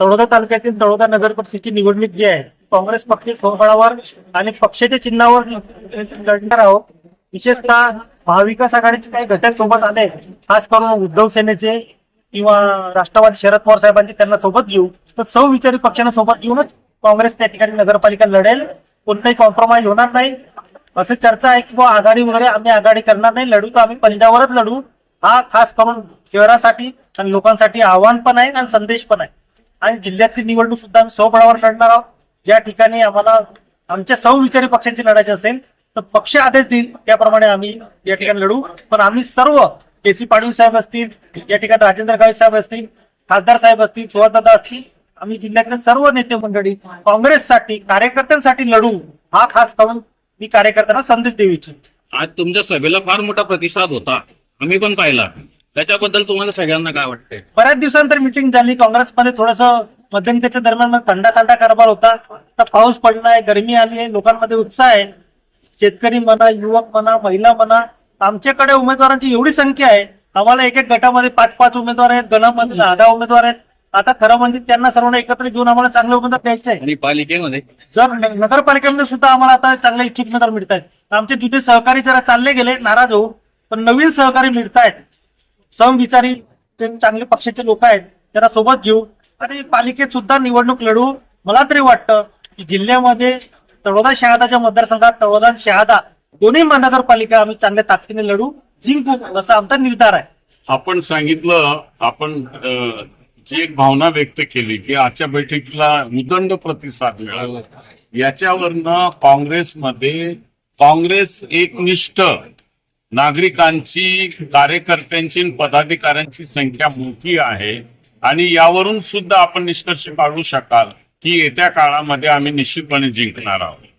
तळोदा तालुक्यातील तळोदा नगर निवडणूक जी आहे काँग्रेस पक्ष स्वबळावर आणि पक्षाच्या चिन्हावर लढणार आहोत. विशेषतः महाविकास आघाडीचे काही घटक सोबत आले खास करून उद्धव सेनेचे किंवा राष्ट्रवादी शरद पवार साहेबांचे त्यांना सोबत घेऊ. तर सौ विचारी पक्षांना सोबत घेऊनच काँग्रेस त्या ठिकाणी नगरपालिका लढेल. कोणताही कॉम्प्रोमाइज होणार नाही. असं चर्चा आहे की बुवा आघाडी वगैरे आम्ही आघाडी करणार नाही लढू तर आम्ही पंजाबवरच लढू. हा खास करून शहरासाठी आणि लोकांसाठी आव्हान पण आहे आणि संदेश पण आहे. आणि जिल्ह्यातली निवडणूक सुद्धा आम्ही स्वबळावर लढणार आहोत. ज्या ठिकाणी आम्हाला आमच्या सौ विचारी पक्षांची लढायची असेल तर पक्ष आदेश देईल त्याप्रमाणे आम्ही या ठिकाणी लढू. पण आम्ही सर्व के सी पाडवी साहेब असतील या ठिकाणी राजेंद्र गावित साहेब असतील खासदार साहेब असतील सुहासदादा असतील आम्ही जिल्ह्यातले सर्व नेते मंडळी काँग्रेससाठी कार्यकर्त्यांसाठी लढू. हा खास करून मी कार्यकर्त्यांना संदेश देऊ इच्छितो. आज तुमच्या सभेला फार मोठा प्रतिसाद होता. आम्ही पण पाहिला. त्याच्याबद्दल तुम्हाला सगळ्यांना काय वाटतंय? बऱ्याच दिवसानंतर मिटिंग झाली. काँग्रेसमध्ये थोडस मध्यंतरीच्या दरम्यान थंडा थंडा कारभार होता. तर पाऊस पडलाय गरमी आली आहे लोकांमध्ये उत्साह आहे. शेतकरी म्हणा युवक म्हणा महिला म्हणा आमच्याकडे उमेदवारांची एवढी संख्या आहे. आम्हाला एक एक गटामध्ये पाच पाच उमेदवार आहेत गणामध्ये दहा दहा उमेदवार आहेत. आता खरं म्हणजे त्यांना सर्वांना एकत्र घेऊन आम्हाला चांगले उमेदवार द्यायचे आहे आणि पालिकेमध्ये? जर नगरपालिकेमध्ये सुद्धा आम्हाला आता चांगले इच्छुक उमेदवार मिळत आहेत आमचे जुने सहकारी जरा चालले गेले नाराज होऊ. पण नवीन सहकारी मिळतायत. समविचारी चांगले पक्षाचे लोक आहेत त्यांना सोबत घेऊ आणि पालिकेत सुद्धा निवडणूक लढू. मला तरी वाटतं की जिल्ह्यामध्ये तळोदा शहादाच्या मतदारसंघात तळोदा शहादा दोन्ही महानगरपालिका आम्ही चांगल्या ताकदीने लढू. जिंकू असा आमचा निर्धार आहे. आपण सांगितलं आपण जी एक भावना व्यक्त केली की आजच्या बैठकीला उदंड प्रतिसाद मिळाला. याच्यावरनं काँग्रेसमध्ये काँग्रेस एकनिष्ठ नागरिकांची कार्यकर्त्यांची पदाधिकाऱ्यांची संख्या मोठी आहे. आणि यावरून सुद्धा आपण निष्कर्ष काढू शकाल की येत्या काळामध्ये आम्ही निश्चितपणे जिंकणार आहोत.